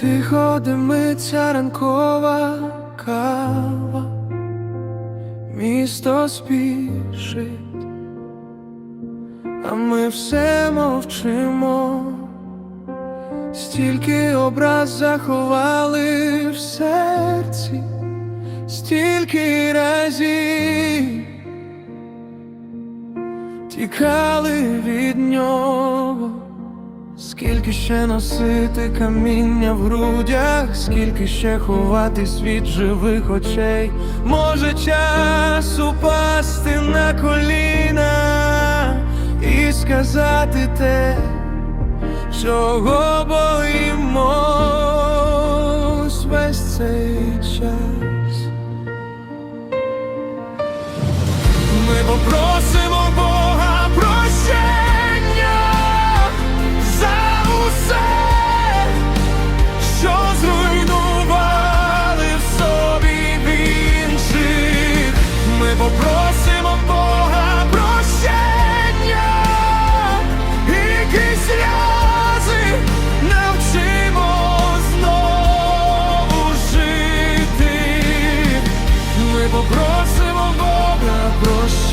Тихо димиться ранкова кава, місто спішить, а ми все мовчимо, стільки образ заховали в серці, стільки разів тікали від нього. Скільки ще носити каміння в грудях, скільки ще ховатись від живих очей, може час упасти на коліна і сказати те, чого боїмось весь цей час. Ми попросимо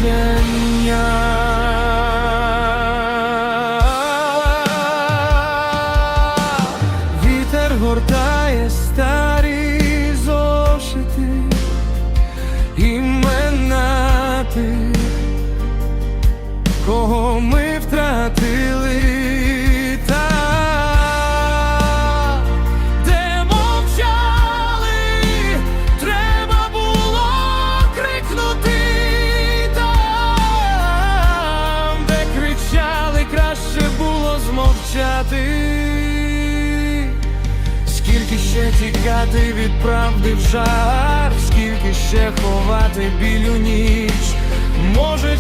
天涯。Змовчати. Скільки ще тікати від правди в жар, скільки ще ховати білю ніч, може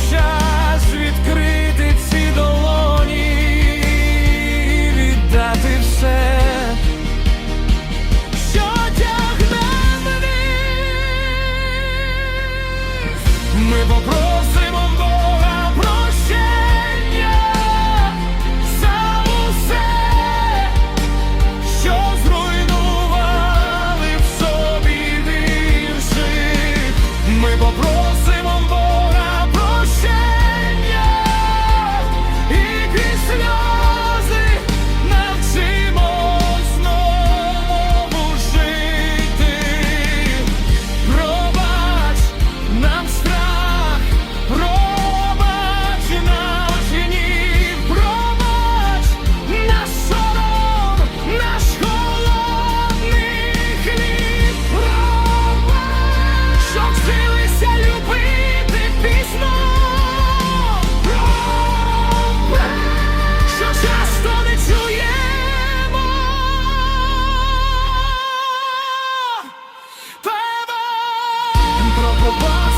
Попросимо Бога